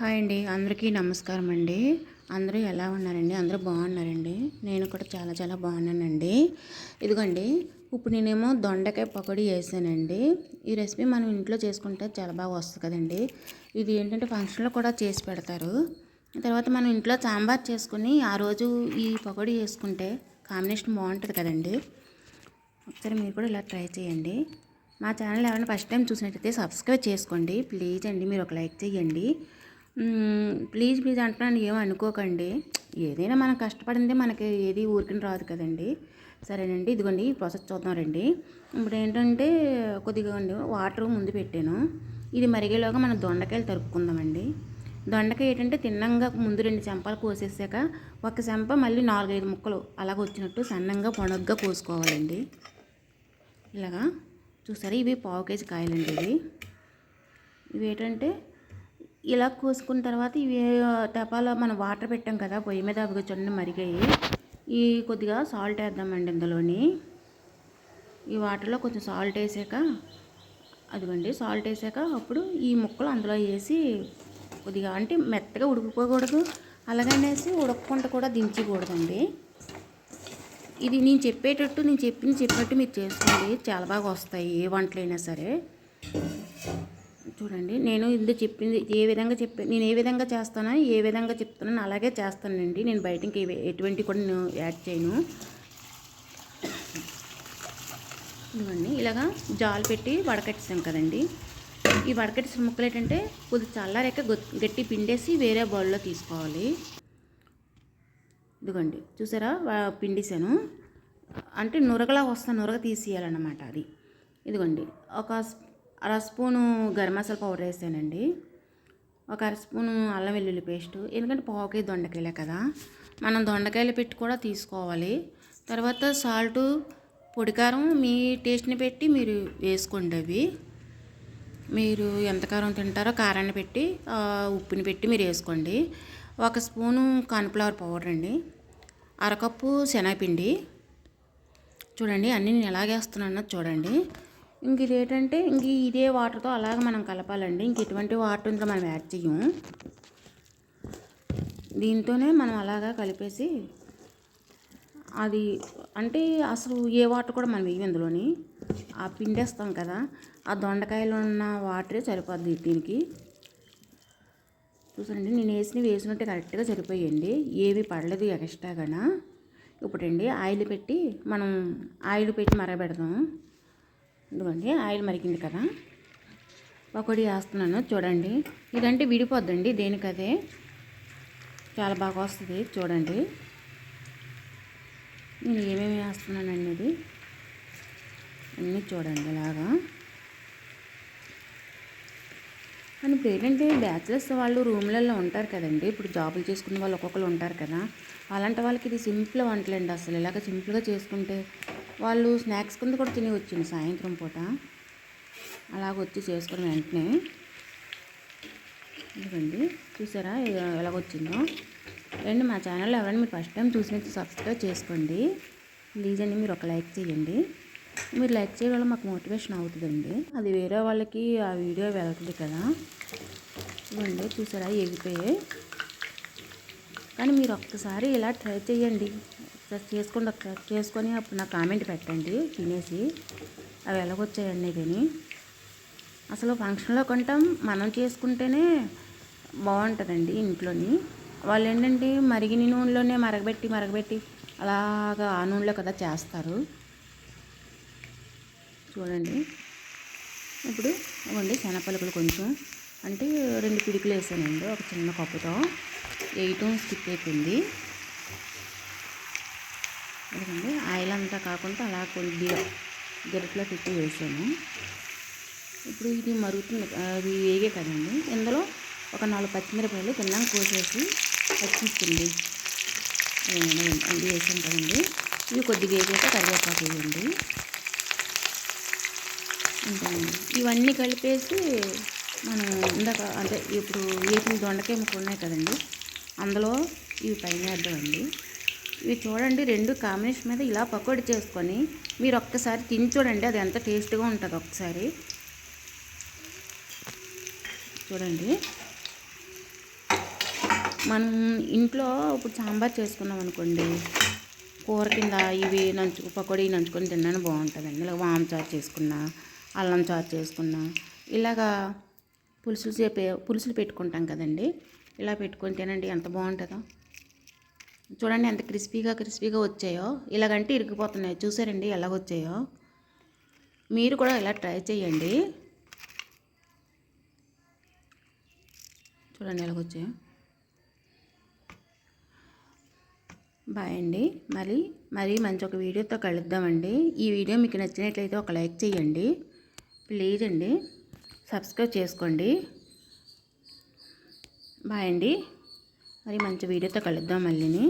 Hi అండి అందరికీ నమస్కారం అండి. అందరూ ఎలా ఉన్నారండి? అందరూ బాగున్నారండి? నేను కూడా చాలా చాలా బాగున్నానండి. ఇదిగోండి ఇప్పుడు నేనేమో దొండకాయ పకోడీ వేసానండి ఈ రెసిపీ మనం ఇంట్లో చేసుకుంటే చాలా బాగా వస్తుంది కదండి. ఇది ఏంటంటే ఫంక్షన్లో కూడా చేసి పెడతారు. తర్వాత మనం ఇంట్లో సాంబార్ చేసుకుని ఆ రోజు ఈ పకోడీ చేసుకుంటే కాంబినేషన్ బాగుంటుంది కదండి. ఒకసారి మీరు కూడా ఇలా ట్రై చేయండి. మా ఛానల్ ఎవరైనా ఫస్ట్ టైం చూసినట్టయితే సబ్స్క్రైబ్ చేసుకోండి. ప్లీజ్ అండి మీరు ఒక లైక్ చేయండి. ప్లీజ్ ప్లీజ్ అంటున్నాను ఏమో అనుకోకండి. ఏదైనా మనం కష్టపడిందే మనకి ఏది ఊరికని రాదు కదండి. సరేనండి ఇదిగోండి ఈ ప్రాసెస్ చూద్దాం రండి. ఇప్పుడు ఏంటంటే కొద్దిగా వాటర్ ముందు పెట్టాను. ఇది మరిగేలోగా మనం దొండకాయలు తరుపుకుందామండి దొండకాయ ఏంటంటే తిన్నంగా ముందు రెండు చెంపాలు కోసేసాక ఒక చెంప మళ్ళీ నాలుగైదు ముక్కలు అలాగ వచ్చినట్టు సన్నంగా పొడగ్గా కోసుకోవాలండి. ఇలాగా చూసారా ఇవి పావు కేజీ కాయలండి ఇవి. ఇవి ఏంటంటే ఇలా కోసుకున్న తర్వాత ఇవి టపాలో మనం వాటర్ పెట్టాం కదా పొయ్యి మీద అవి చూడండి మరిగాయి. ఈ కొద్దిగా సాల్ట్ వేద్దామండి ఇందులోని. ఈ వాటర్లో కొంచెం సాల్ట్ వేసాక అదిగోండి సాల్ట్ వేసాక అప్పుడు ఈ ముక్కలు అందులో వేసి కొద్దిగా అంటే మెత్తగా ఉడికిపోకూడదు అలాగనేసి ఉడకకుండా కూడా దించకూడదండి. ఇది నేను చెప్పేటట్టు నేను చెప్పింది చెప్పినట్టు మీరు చేసుకోండి చాలా బాగా వస్తాయి ఏ వంటలైనా సరే. చూడండి నేను ఇందు చెప్పింది ఏ విధంగా చెప్పి నేను ఏ విధంగా చేస్తానో ఏ విధంగా చెప్తున్నానో అలాగే చేస్తానండి. నేను బయటకి ఎటువంటి కూడా నేను యాడ్ చేయను. ఇదిగోండి ఇలాగా జాలు పెట్టి వడకట్టేసాం కదండి. ఈ వడకట్టేసిన ముక్కలు ఏంటంటే కొద్దిగా చల్లారాక గట్టి పిండేసి వేరే బౌల్లో తీసుకోవాలి. ఇదిగోండి చూసారా? వా- అంటే నురగలా వస్తా నురగ తీసేయాలన్నమాట అది. ఇదిగోండి ఒక అర స్పూను గరం మసాలా పౌడర్ వేసానండి ఒక అర స్పూను అల్లం వెల్లుల్లి పేస్టు. ఎందుకంటే పావుకాయ దొండకాయలే కదా. మనం దొండకాయలు పెట్టి కూడా తీసుకోవాలి. తర్వాత సాల్ట్ పొడికారం మీ టేస్ట్ని పెట్టి మీరు వేసుకోండి అవి. మీరు ఎంత కారం తింటారో కారాన్ని పెట్టి ఉప్పుని పెట్టి మీరు వేసుకోండి. ఒక స్పూను కార్న్ఫ్లవర్ పౌడర్ అండి. అరకప్పు శనగపిండి. చూడండి అన్నీ నేను ఎలాగేస్తున్నానో చూడండి. ఇంక ఇది ఏంటంటే ఇంక ఇదే వాటర్తో అలాగ మనం కలపాలండి. ఇంక ఎటువంటి వాటర్ ఇందులో మనం యాడ్ చేయము దీంతోనే మనం అలాగా కలిపేసి అది అంటే అసలు ఏ వాటర్ కూడా మనం వేయం ఇందులోని. ఆ పిండేస్తాం కదా ఆ దొండకాయలో ఉన్న వాటరే సరిపోద్ది దీనికి. చూసండి నేను వేసినవి వేసినట్టే కరెక్ట్గా సరిపోయండి. ఏవి పడలేదు ఎక్స్ట్రాగా ఇప్పుడండి ఆయిల్ పెట్టి మనం ఆయిల్ పెట్టి మరగబెడదాం. ఇదిగోండి ఆయిల్ మరిగింది కదా. పకోడీ వేస్తున్నాను చూడండి. ఇదంటే విడిపోద్దండి దేనికదే? చాలా బాగా వస్తుంది చూడండి. నేను ఏమేమి వేస్తున్నాను అనేది అన్నీ చూడండి ఇలాగా. కానీ ఇప్పుడు ఏంటంటే బ్యాచిలర్స్ వాళ్ళు రూమ్లలో ఉంటారు కదండి. ఇప్పుడు జాబులు చేసుకునే వాళ్ళు ఒక్కొక్కరు ఉంటారు కదా. అలాంటి వాళ్ళకి ఇది సింపుల్ వంటలండి అసలు. ఇలాగ సింపుల్గా చేసుకుంటే వాళ్ళు స్నాక్స్ కింద కూడా తిని వచ్చింది సాయంత్రం పూట. అలాగ వచ్చి చేసుకుని వెంటనే ఇదిగోండి చూసారా ఎలాగొచ్చిందో రండి మా ఛానల్ ఎవరైనా మీరు ఫస్ట్ టైం చూసినట్టు సబ్స్క్రైబ్ చేసుకోండి. ప్లీజ్ అండి మీరు ఒక లైక్ చేయండి. మీరు లైక్ చేయడం వల్ల మాకు మోటివేషన్ అవుతుందండి. అది వేరే వాళ్ళకి ఆ వీడియో వెళ్తుంది కదా. ఇవ్వండి చూసారా ఎగిపోయాయి కానీ మీరు ఒక్కసారి ఇలా ట్రై చేయండి. ఒకసారి చేసుకోండి ఒకసారి చేసుకొని అప్పుడు నాకు కామెంట్ పెట్టండి తినేసి. అవి ఎలాగొచ్చాయండి ఇదని అసలు ఫంక్షన్లో కొంటాం మనం చేసుకుంటేనే బాగుంటుందండి ఇంట్లోని. వాళ్ళు ఏంటంటే మరిగిన నూనెలోనే మరగబెట్టి మరగబెట్టి అలాగా ఆ నూనెలో కదా చేస్తారు. చూడండి. ఇప్పుడు ఇవ్వండి శనగపలుకులు కొంచెం. అంటే రెండు పిడికిలు వేసానండి ఒక చిన్న కప్పుతో. వేయటం స్కిప్ అయిపోయింది. ఇదిగోండి ఆయిల్ అంతా కాకుండా అలా కొద్దిగా గరిట్లో పెట్టి వేసాను. ఇప్పుడు ఇది మరుగుతుంది అవి వేగే కదండి. ఇందులో ఒక నాలుగు పచ్చిమిరపకాయలు తిన్నాక కోసేసి పచ్చిస్తుంది అది వేసాం కదండి. ఇవి కొద్దిగా వేసాక కరివేపాకు వేయండి. ఇవన్నీ కలిపేసి మనం ఇందాక అంటే ఇప్పుడు వేసిన దొండకాయ ముక్కలు ఉన్నాయి కదండి. అందులో ఇవి పైన వేద్దామండి. ఇవి చూడండి రెండు కాంబినేషన్ మీద ఇలా పకోడీ చేసుకొని మీరు ఒక్కసారి తిని చూడండి అది ఎంత టేస్ట్గా ఉంటుంది ఒకసారి. చూడండి. మనం ఇంట్లో ఇప్పుడు సాంబార్ చేసుకున్నాం అనుకోండి కూర కింద ఇవి నంచు పకోడీ నంచుకొని తిన్నాను బాగుంటుందండి. ఇలా వామ్ చారు చేసుకున్నా అల్లం చారు చేసుకున్నా ఇలాగా పులుసులు చేపే పులుసులు పెట్టుకుంటాం కదండి. ఇలా పెట్టుకొని తినండి ఎంత బాగుంటుందో. చూడండి ఎంత క్రిస్పీగా క్రిస్పీగా వచ్చాయో. ఇలాగంటే ఇరిగిపోతున్నాయి. చూసారండి ఎలా వచ్చాయో. మీరు కూడా ఇలా ట్రై చేయండి. చూడండి ఎలాగ వచ్చాయో. బాయ్ అండి. మరి మరి మంచి ఒక వీడియోతో కలుద్దామండి. ఈ వీడియో మీకు నచ్చినట్లయితే ఒక లైక్ చేయండి. ప్లీజ్ అండి. సబ్స్క్రైబ్ చేసుకోండి. బాయ్ అండి. మరి మంచి వీడియోతో కలుద్దాం మళ్ళీని.